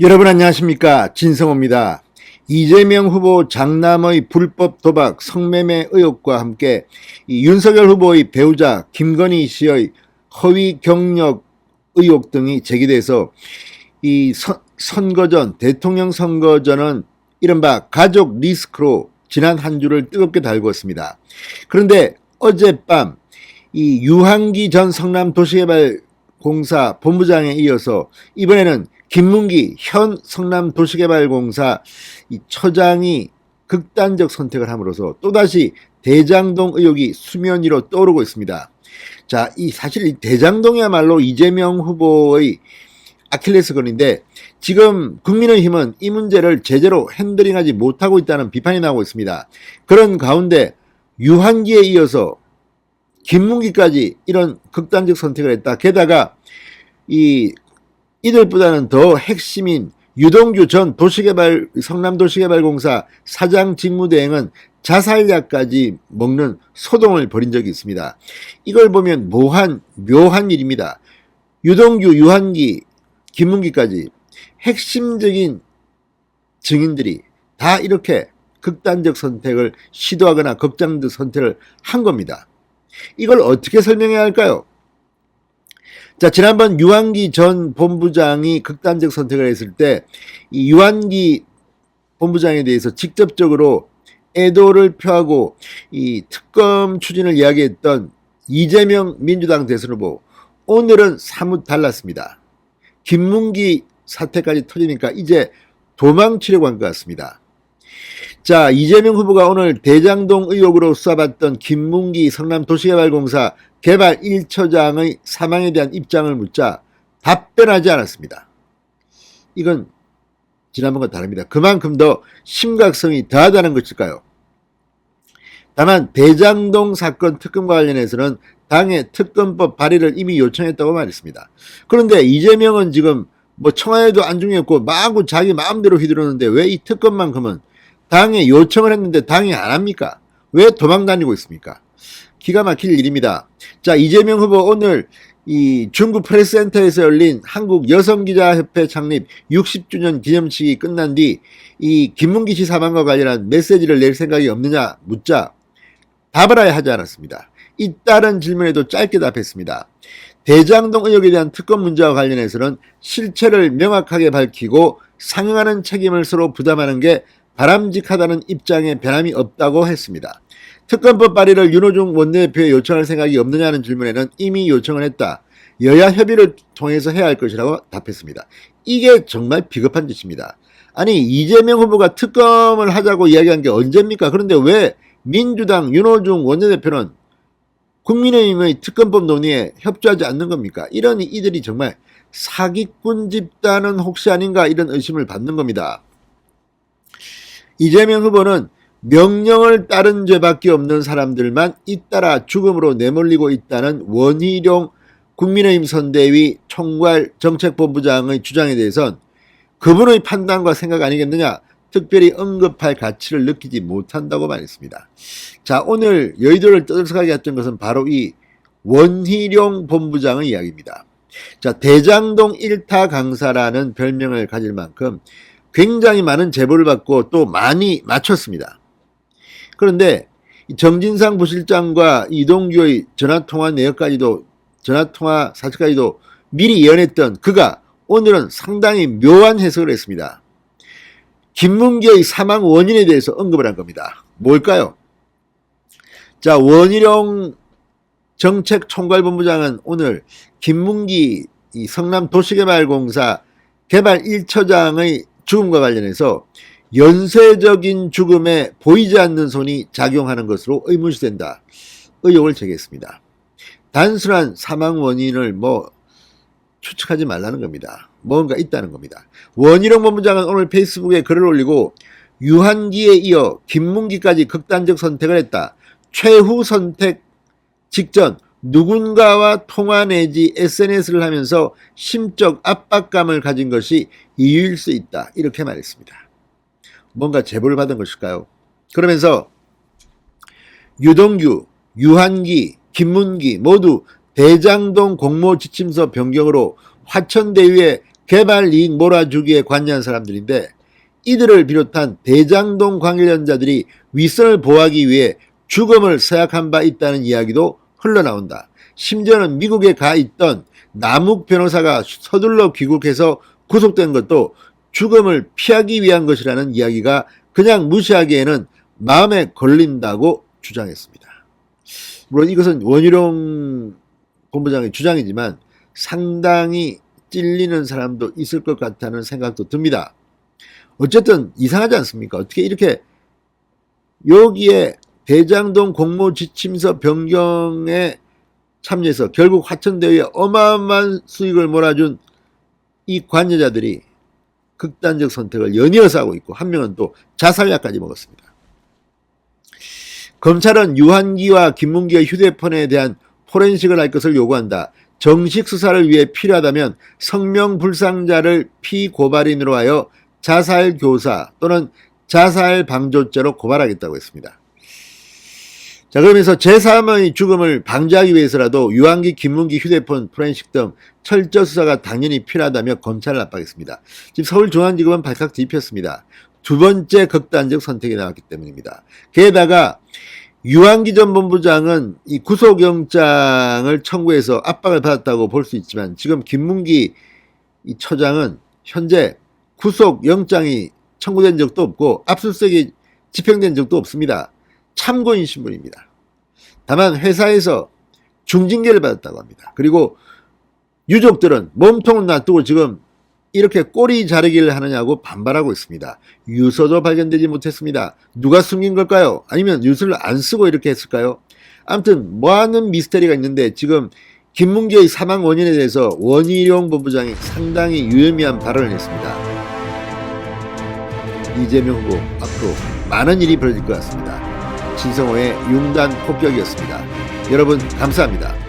여러분 안녕하십니까 진성호입니다. 이재명 후보 장남의 불법 도박 성매매 의혹과 함께 이 윤석열 후보의 배우자 김건희 씨의 허위 경력 의혹 등이 제기돼서 이 선, 선거전 대통령 선거전은 이른바 가족 리스크로 지난 한 주를 뜨겁게 달궜습니다. 그런데 어젯밤 이 유한기 전 성남 도시개발 공사 본부장에 이어서 이번에는 김문기 현 성남도시개발공사 이 처장이 극단적 선택을 함으로써 또다시 대장동 의혹이 수면 위로 떠오르고 있습니다. 자, 이 사실 이 대장동이야말로 이재명 후보의 아킬레스건인데 지금 국민의힘은 이 문제를 제대로 핸들링하지 못하고 있다는 비판이 나오고 있습니다. 그런 가운데 유한기에 이어서 김문기까지 이런 극단적 선택을 했다. 게다가 이 이들보다는 더 핵심인 유동규 전 도시개발 성남도시개발공사 사장 직무대행은 자살약까지 먹는 소동을 벌인 적이 있습니다. 이걸 보면 묘한 묘한 일입니다. 유동규, 유한기, 김문기까지 핵심적인 증인들이 다 이렇게 극단적 선택을 시도하거나 극단적 선택을 한 겁니다. 이걸 어떻게 설명해야 할까요? 자, 지난번 유한기 전 본부장이 극단적 선택을 했을 때, 이 유한기 본부장에 대해서 직접적으로 애도를 표하고 이 특검 추진을 이야기했던 이재명 민주당 대선 후보, 오늘은 사뭇 달랐습니다. 김문기 사태까지 터지니까 이제 도망치려고 한 것 같습니다. 자, 이재명 후보가 오늘 대장동 의혹으로 수사받던 김문기 성남도시개발공사 개발 1처장의 사망에 대한 입장을 묻자 답변하지 않았습니다. 이건 지난번과 다릅니다. 그만큼 더 심각성이 더하다는 것일까요? 다만 대장동 사건 특검과 관련해서는 당의 특검법 발의를 이미 요청했다고 말했습니다. 그런데 이재명은 지금 뭐 청와대도 안중했고 마구 자기 마음대로 휘두르는데 왜 이 특검만큼은 당에 요청을 했는데 당이 안 합니까? 왜 도망 다니고 있습니까? 기가 막힐 일입니다. 자, 이재명 후보 오늘 이 중국 프레스센터에서 열린 한국 여성기자협회 창립 60주년 기념식이 끝난 뒤 이 김문기 씨 사망과 관련한 메시지를 낼 생각이 없느냐 묻자 답을 하야 하지 않았습니다. 잇따른 질문에도 짧게 답했습니다. 대장동 의혹에 대한 특검 문제와 관련해서는 실체를 명확하게 밝히고 상응하는 책임을 서로 부담하는 게 바람직하다는 입장에 변함이 없다고 했습니다. 특검법 발의를 윤호중 원내대표에 요청할 생각이 없느냐는 질문에는 이미 요청을 했다. 여야 협의를 통해서 해야 할 것이라고 답했습니다. 이게 정말 비겁한 짓입니다. 아니 이재명 후보가 특검을 하자고 이야기한 게 언제입니까? 그런데 왜 민주당 윤호중 원내대표는 국민의힘의 특검법 논의에 협조하지 않는 겁니까? 이런 이들이 정말 사기꾼 집단은 혹시 아닌가 이런 의심을 받는 겁니다. 이재명 후보는 명령을 따른 죄밖에 없는 사람들만 잇따라 죽음으로 내몰리고 있다는 원희룡 국민의힘 선대위 총괄 정책본부장의 주장에 대해선 그분의 판단과 생각 아니겠느냐 특별히 언급할 가치를 느끼지 못한다고 말했습니다. 자 오늘 여의도를 떠들썩하게 했던 것은 바로 이 원희룡 본부장의 이야기입니다. 자 대장동 1타 강사라는 별명을 가질 만큼 굉장히 많은 제보를 받고 또 많이 맞췄습니다. 그런데 정진상 부실장과 이동규의 전화통화 내역까지도 전화통화 사실까지도 미리 예언했던 그가 오늘은 상당히 묘한 해석을 했습니다. 김문기의 사망 원인에 대해서 언급을 한 겁니다. 뭘까요? 자, 원희룡 정책총괄본부장은 오늘 김문기 성남 도시개발공사 개발 1처장의 죽음과 관련해서 연쇄적인 죽음에 보이지 않는 손이 작용하는 것으로 의문시된다. 의혹을 제기했습니다. 단순한 사망 원인을 뭐 추측하지 말라는 겁니다. 뭔가 있다는 겁니다. 원희룡 본부장은 오늘 페이스북에 글을 올리고 유한기에 이어 김문기까지 극단적 선택을 했다. 최후 선택 직전 누군가와 통화 내지 SNS를 하면서 심적 압박감을 가진 것이 이유일 수 있다. 이렇게 말했습니다. 뭔가 제보를 받은 것일까요? 그러면서 유동규, 유한기, 김문기 모두 대장동 공모 지침서 변경으로 화천대유에 개발 이익 몰아주기에 관여한 사람들인데 이들을 비롯한 대장동 관련자들이 윗선을 보호하기 위해 죽음을 서약한 바 있다는 이야기도 흘러나온다. 심지어는 미국에 가 있던 남욱 변호사가 서둘러 귀국해서 구속된 것도 죽음을 피하기 위한 것이라는 이야기가 그냥 무시하기에는 마음에 걸린다고 주장했습니다. 물론 이것은 원희룡 본부장의 주장이지만 상당히 찔리는 사람도 있을 것 같다는 생각도 듭니다. 어쨌든 이상하지 않습니까? 어떻게 이렇게 여기에 대장동 공모 지침서 변경에 참여해서 결국 화천대유에 어마어마한 수익을 몰아준 이 관여자들이 극단적 선택을 연이어서 하고 있고 한 명은 또 자살약까지 먹었습니다. 검찰은 유한기와 김문기의 휴대폰에 대한 포렌식을 할 것을 요구한다. 정식 수사를 위해 필요하다면 성명 불상자를 피고발인으로 하여 자살 교사 또는 자살 방조죄로 고발하겠다고 했습니다. 자, 그러면서 제3의 죽음을 방지하기 위해서라도 유한기, 김문기 휴대폰 포렌식 등 철저 수사가 당연히 필요하다며 검찰을 압박했습니다. 지금 서울중앙지검은 발칵 뒤폈습니다. 두 번째 극단적 선택이 나왔기 때문입니다. 게다가 유한기 전 본부장은 이 구속영장을 청구해서 압박을 받았다고 볼 수 있지만 지금 김문기 이 처장은 현재 구속영장이 청구된 적도 없고 압수수색이 집행된 적도 없습니다. 참고인 신분입니다. 다만 회사에서 중징계를 받았다고 합니다. 그리고 유족들은 몸통을 놔두고 지금 이렇게 꼬리 자르기를 하느냐고 반발하고 있습니다. 유서도 발견되지 못했습니다. 누가 숨긴 걸까요? 아니면 유서를 안 쓰고 이렇게 했을까요? 아무튼 뭐하는 미스터리가 있는데 지금 김문기의 사망 원인에 대해서 원희룡 본부장이 상당히 유의미한 발언을 했습니다. 이재명 후보 앞으로 많은 일이 벌어질 것 같습니다. 신성호의 융단 폭격이었습니다. 여러분 감사합니다.